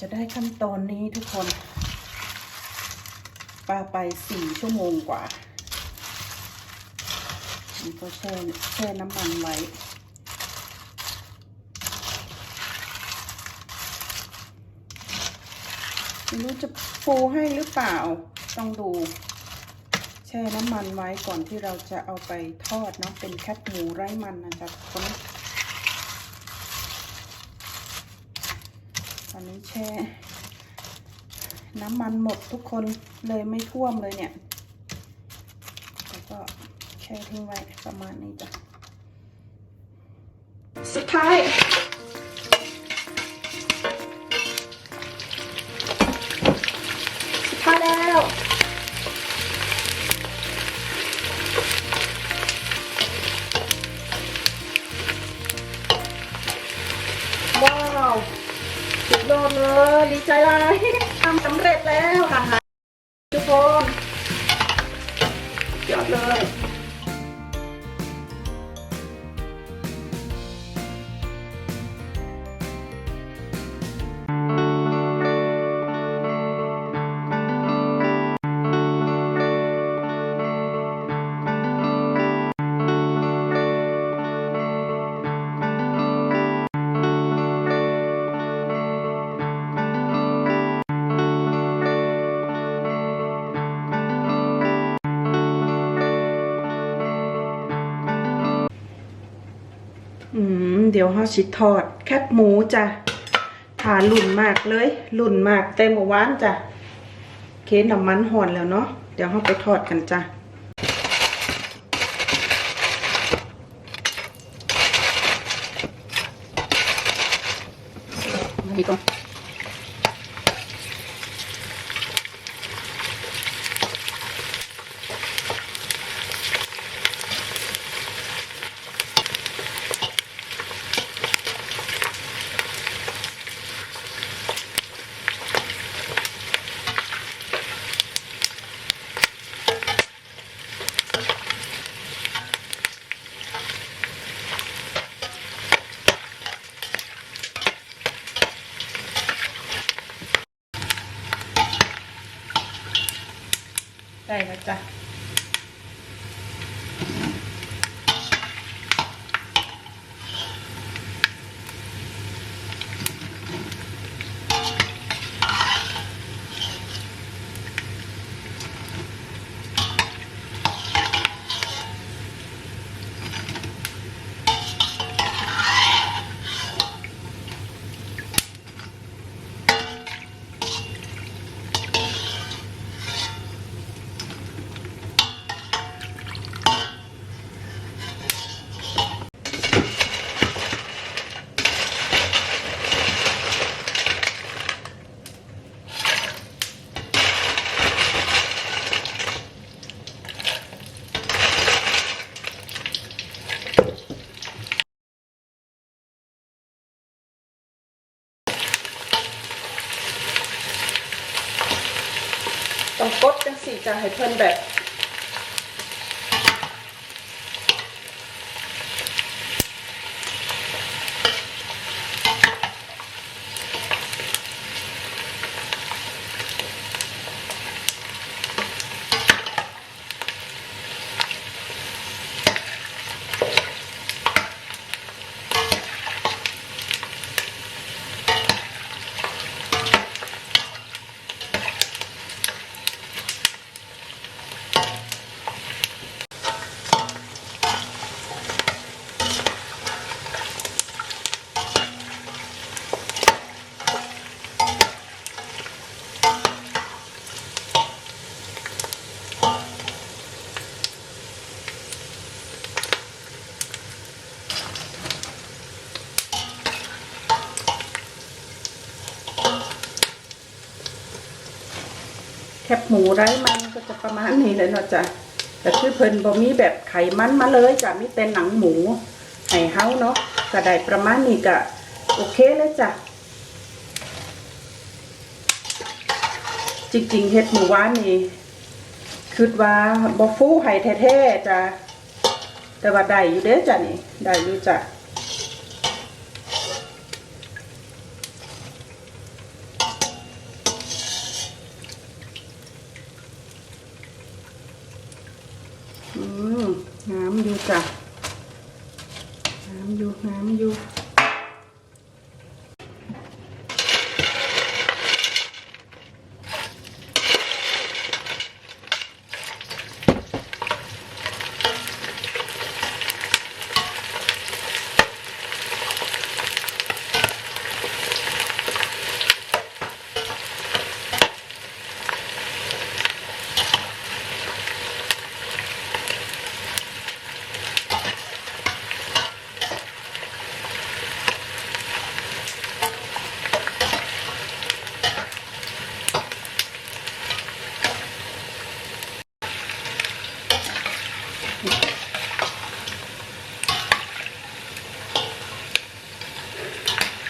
จะได้ขั้นตอนนี้ทุกคนปลาไปสี่ชั่วโมงกว่านี่ก็แช่แช่น้ำมันไว้ไม่รู้จะฟูให้หรือเปล่า ต้องดู แช่น้ำมันไว้ก่อนที่เราจะเอาไปทอดเนาะเป็นแคบหมูไร้มันนะจ๊ะทุกคน ตอนนี้แช่ น้ำมันหมดทุกคนเลยไม่ท่วมเลยเนี่ยแล้วก็แช่ทิ้งไว้ประมาณนี้จ้ะสุดท้าย เดี๋ยวเขาชิทอด แคบหมูจ้ะถาหลุ่นมากเลยหลุ่นมากเต็มหวานจ้ะ เคสนน้ำมันห่อนแล้วเนาะ เดี๋ยวเขาไปทอดกันจ้ะนี่ก่อ ต้องกดจังสี่จะให้เพิ่นแบบ บหมูไร้มันก็จะประมาณนี้เลยเนาะจ้ะแต่คือเพิ่นบ่มีแบบไขมันมาเลยจ้ะมีแต่หนังหมูให้เฮาเนาะก็ได้ประมาณนี้ก็โอเคเลยจ้ะจริงๆเฮ็ดหมูหวานนี่คิดว่าบ่ฟูให้แท้ๆจ้ะแต่ว่าได้อยู่เด้อจ้ะนี่ได้อยู่จ้ะ อืมงาม อยู่จ้ะน้ำอยู่น้ำอยู่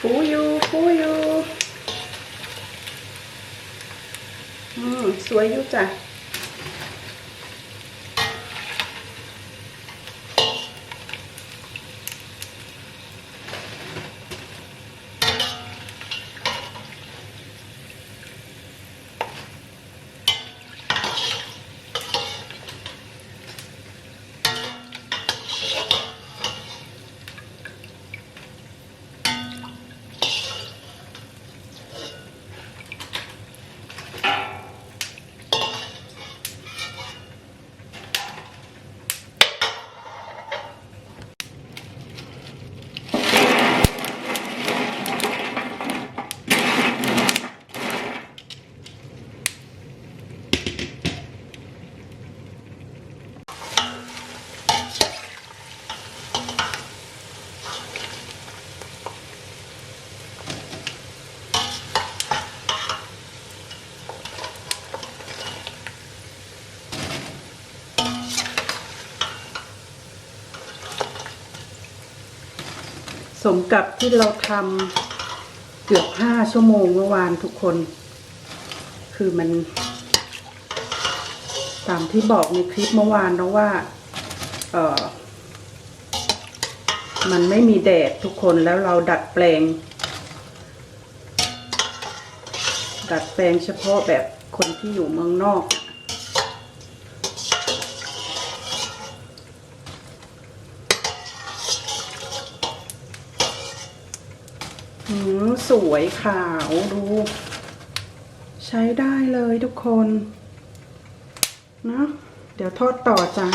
ฟูอยู่ฟูอยู่อืม สวย อยู่จ้ะ มกับที่เราทำเกือบห้าชั่วโมงเมื่อวานทุกคน คือมัน ตามที่บอกในคลิปเมื่อวานนะว่า เออมันไม่มีแดดทุกคนแล้วเราดัดแปลง ดัดแปลงเฉพาะแบบคนที่อยู่เมืองนอก หืมสวยขาวดู ใช้ได้เลยทุกคน นะ เดี๋ยวทอดต่อจ้า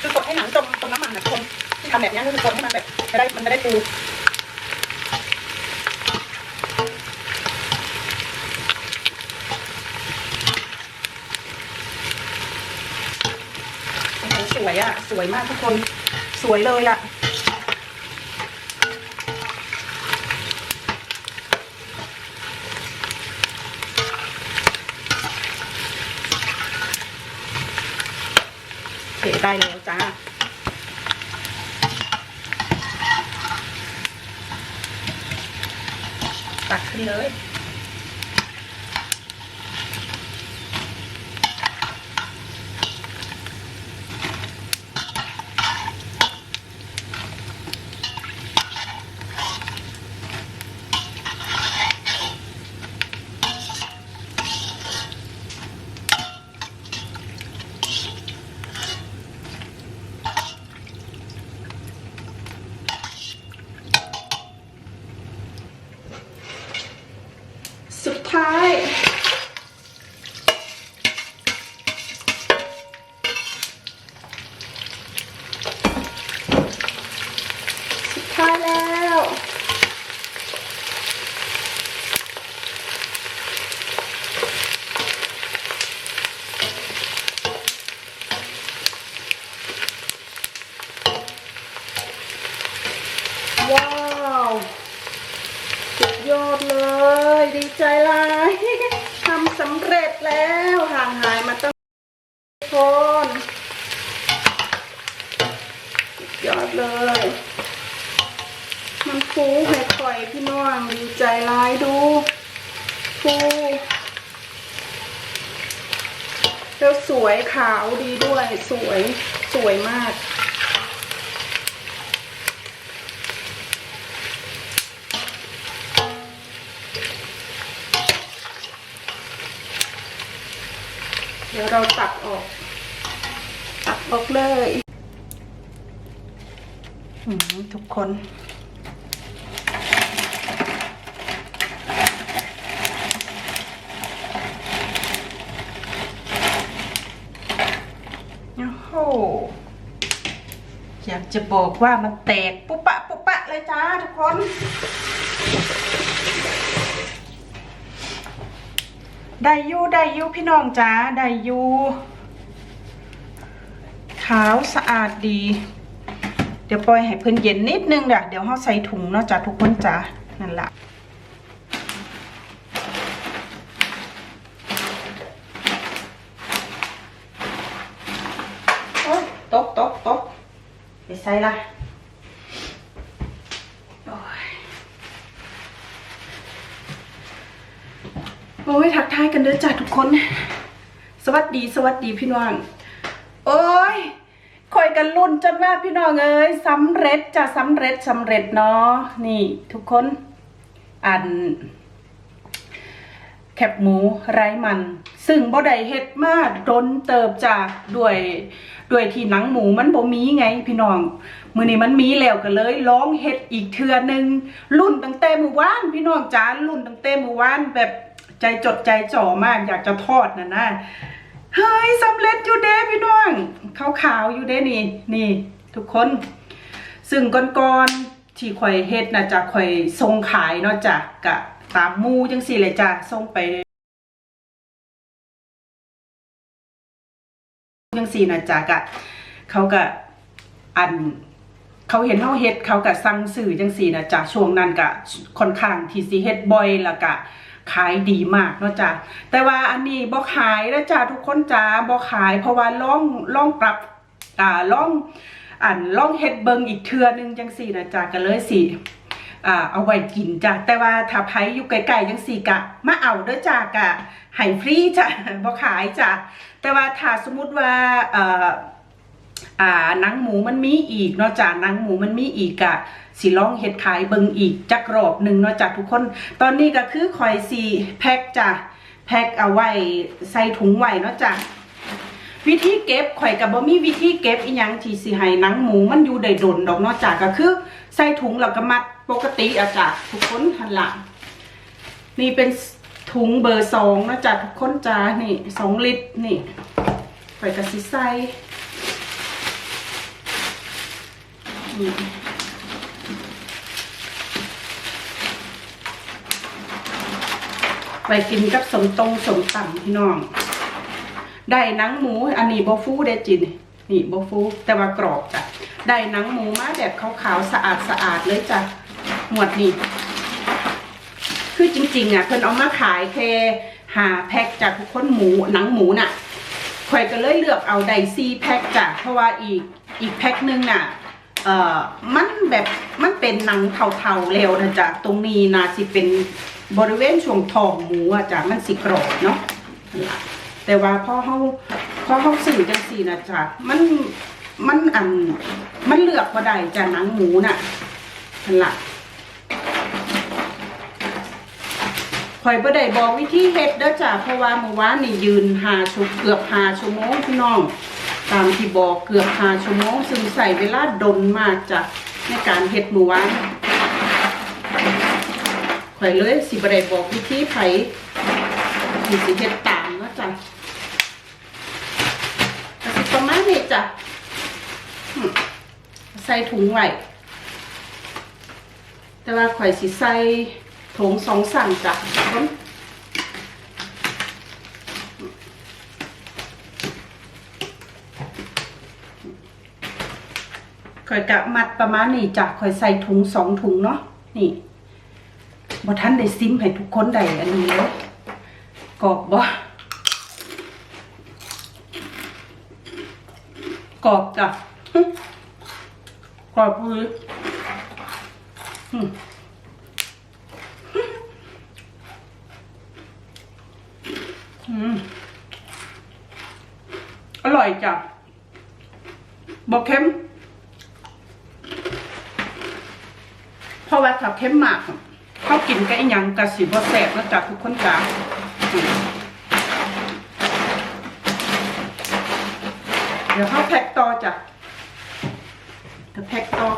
คือกดให้หนังจมจมน้ำมันนะทุกคนที่ทำแบบนี้ก็คือกดให้มันแบบจะได้มันจะได้ฟูโอ้โหสวยอะ สวยมากทุกคน ส วยเลยอะโอเคได้แล้วจ้าตักขึ้นเลย คนยอดเลย มันฟูให้ข่อยพี่น้องดีใจร้ายดูฟูแล้วสวยขาวดีด้วยสวยสวยมาก เดี๋ยวเราตัดออก ตักออกเลยทุกคนโอ้โหอยากจะบอกว่ามันแตกปุ๊ปะปุ๊ปะเลยจ้าทุกคนได้ยูได้ยูพี่น้องจ้าได้ยู ขาวสะอาดดี เดี๋ยวปล่อยให้เพิ่นเย็นนิดนึงเดี๋ยวเดี๋ยวเขาใส่ถุงเนาะจ้าทุกคนจ้านั่นละโอ้ยตกตกตกไปใส่ละโอ้ยทักทายกันเด้อจ้าทุกคน สวัสดีสวัสดีพี่น้อง โอ้ย กันรุ่นจนว่าพี่น้องเอ้ยสำเร็จจะสำเร็จสำเร็จเนาะนี่ทุกคนอัน แคบหมูไร้มัน ซึ่งบ่ได้เฮ็ดมาดนเติบจ้าด้วยด้วยที่หนังหมูมันบ่มีไง พี่น้องมือนี้มันมีแล้วก็เลยร้องเฮ็ดอีกเทื่อหนึงรุ่นตั้งแต่มือวานพี่น้องจ้ารุ่นตั้งแต่มือวานแบบใจจดใจจ่อมากอยากจะทอดน่ะนะ เฮ้ยสำเร็จอยู่เด้พี่น้องขาวๆอยู่เด้นี่ นี่ ทุกคน ซึ่งก่อนๆที่ข่อยเฮ็ดนะจ้ะข่อยส่งขายเนาะจ้ะกะตามมูจังซี่เลยจ้ะส่งไปจังซี่นะจ้ะกะเขาก็อันเขาเห็นเฮาเฮ็ดเขาก็สั่งซื้อจังซี่นะจ้ะช่วงนั้นก็ค่อนข้างที่สิเฮ็ดบ่อยล้วก็ ขายดีมากเนาะจ้ะแต่ว่าอันนี้บ่ขายแล้วจ้ะทุกคนจ้าบ่ขาย เพราะว่าล่องล่องปรับอ่าล่องอันล่องเฮ็ดเบิงอีกเทื่อนึงจังซี่นะจ้ะก็เลยสิอ่าเอาไว้กินจ้ะแต่ว่าถ้าไผอยู่ไกลๆจังซี่กะมาเอาเด้อจ้ะกะให้ฟรีจ้ะบ่ขายจ้ะแต่ว่าถ้าสมมุติว่าเอ่อ อ่าหนังหมูมันมีอีกเนาะจ้ะหนังหมูมันมีอีกอะสิลองเฮ็ดขายเบิงอีกจักรอบหนึ่งเนาะจ้ะทุกคน ตอนนี้ก็คือคอยสีแพ็คจ้ะแพ็คเอาไว้ใส่ถุงไว้เนาะจ้ะวิธีเก็บข่อยกับบ่มีวิธีเก็บอีหยังที่สิให้หนังหมูมันอยู่ได้ดนดอกเนาะจ้ะก็คือ ใส่ถุงแล้วก็มัดปกติอะจ้ะทุกคนหันหลังนี่เป็นถุงเบอร์สองเนาะจ้ะทุกคนจ้ะนี่สองลิตรนี่ข่อยก็สิใส่ ไปกินกับสมตรงสมต่ำพี่น้อง ได้หนังหมู อันนี้บฟูได้จินนี่บฟู แต่ว่ากรอบจ้ะ ได้หนังหมูมาแบบขาวๆสะอาดสะอาดเลยจ้ะ หมวดนี่คือจริงๆอะเพิ่นเอามาขายแค่หาแพ็คจากทุกคนหมูหนังหมูน่ะข่อยก็เลยเลือกเอาไดซี่แพ็คจ้ะเพราะว่าอีกอีกแพ็คหนึงน่ะ เอ่อมันแบบมันเป็นหนังเทาๆแล้วนะจ๊ะตรงนี้นะสิเป็นบริเวณช่วงท้องหมูอะจ้ะมันสิกรอบเนาะแต่ว่าพอเขาพอเขาสื่อจังสีนะจ๊ะมันมันอันมันเลือกมาได้จ้ะหนังหมูน่ะนั่นละข่อยบ่ได้บอกวิธีเฮ็ดเด้อจ้ะเพราะว่าเมื่อวานนี่ยืนหาชั่วเกือบหาชั่วโมงพี่น้อง ตามที่บอกเกือบหาชั่วโมงซึ่งใส่เวลาดนมากจ้ะในการเฮ็ดหมูหวานข่อยเลยสิบได้บอกวิธีไผที่สิเฮ็ดตามเนาะจ้ะก็สิประมาณนี้จ้ะใส่ถุงไว้แต่ว่าข่อยสิใส่ถุงสองสั่งจ้ะทุกคน ข่อยกะมัดประมาณนี้จ้ะข่อยใส่ถุงสองถุงเนาะนี่บ่ทันได้ซิมให้ทุกคนได้อันนี้เลยกรอบบ่กรอบจ้ะกรอบเลยอืมอืมอร่อยจ้ะบอกเค็ม ราะว่าถ้าเข้มมากเขากินกับอีหยังกับสีบอแสบนะจ๊ะทุกคนจ้าเดี๋ยวเขาแพ็กต่อจ้ะจะแพ็กต่อ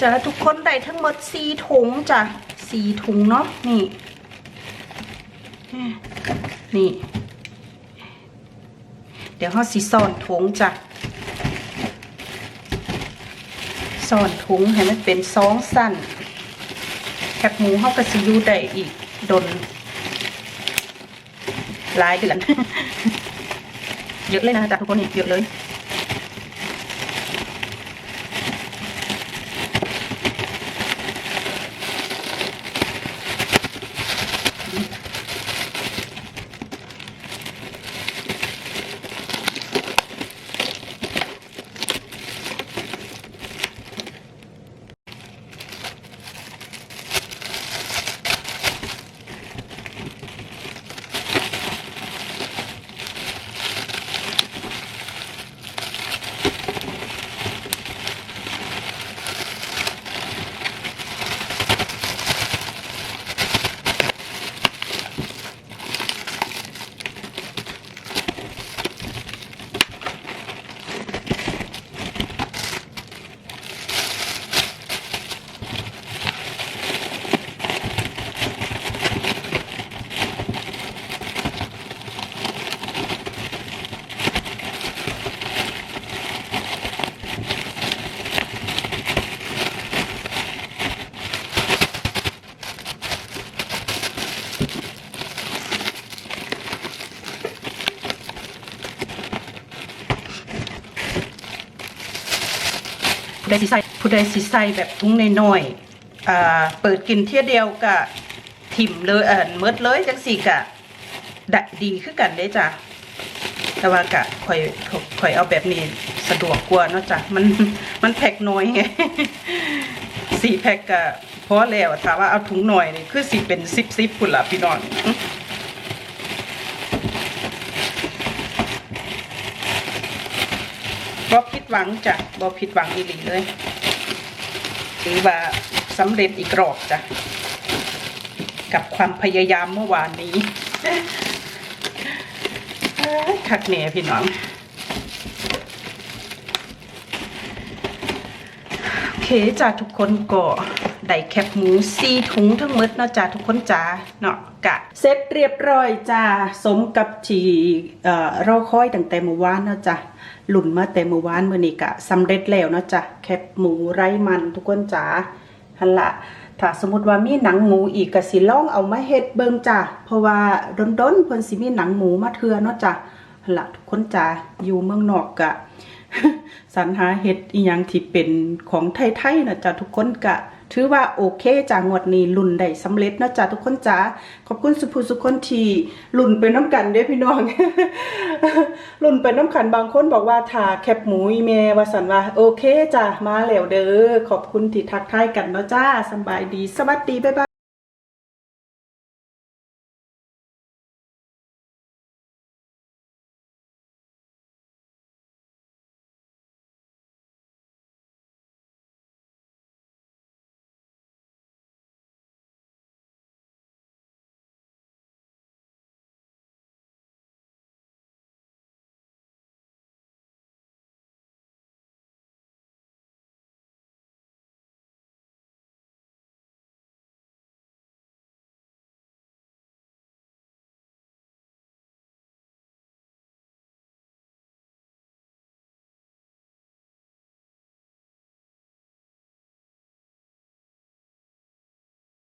จ้ะทุกคนได้ทั้งหมดสี่ถุงจ้ะสี่ถุงเนาะนี่ นี่ เดี๋ยวเขาสิซ่อนถุงจ้ะซ่อนถุงให้มันเป็นสองสั้นแคบหมูเขาก็สิอยู่ได้อีกดนหลายเดือนเยอะเลยนะจ๊ะทุกคนนี่เยอะเลย สิใส่ผู้ใดสิใส่แบบทุ้งน้อยๆอ่าเปิดกินเที่ยเดียวกะถิ่มเลยเอ่อเมิดเลยจังสี่กะดดีคือกันเด้จ้ะแต่ว่ากะข่อยข่อยเอาแบบนี้สะดวกกว่าเนาะจ้ะมันมันแพ็คน้อยไงสี่แพ็คกะพอแล้วถ้าว่าเอาถุงหน่อยนี่คือสิเป็นสิบสิบพุ่นละพี่น้อง บ่ผิดหวังจ้ะบ่ผิดหวังอีหลีเลยถือว่าสำเร็จอีกรอบจ้ะกับความพยายามเมื่อวานนี้คักแหน่พี่น้องโอเคจ้ะทุกคนก็ได้แคบหมูสี่ถุงทั้งหมดเนาะจ้ะทุกคนจ้าเนาะ กะเสร็จเรียบร้อยจ้าสมกับที่เอ่อรอคอยตั้งแต่เมื่อวานนะจ้ะหลุ่นมาแต่เมื่อวานมื้อนี้กะสำเร็จแล้วนะจ้ะแคบหมูไร้มันทุกคนจ๋าหั่นละถ้าสมมติว่ามีหนังหมูอีกก็สิลองเอามาเฮ็ดเบิ่งจ้ะเพราะว่าดนๆเพิ่นสิมีหนังหมูมาเทื่อเนาะจ้ะหั่นละทุกคนจ๋าอยู่เมืองนอกกะสรรหาเฮ็ดอีหยังที่เป็นของไทยๆนะจ๊ะทุกคนกะ ถือว่าโอเคจ้างวดนี้ลุ่นได้สำเร็จนะจ๊ะทุกคนจ้าขอบคุณสุภูสุคนทีลุ่นไปน้ำกันเด้พี่น้องลุ่นไปน้ำกันบางคนบอกว่าถาแคบหมูอีเมว่าสันว่าโอเคจ้ะมาแล้วเด้อขอบคุณที่ทักทายกันเนาะจ้าสบายดีสวัสดีบ๊ายบาย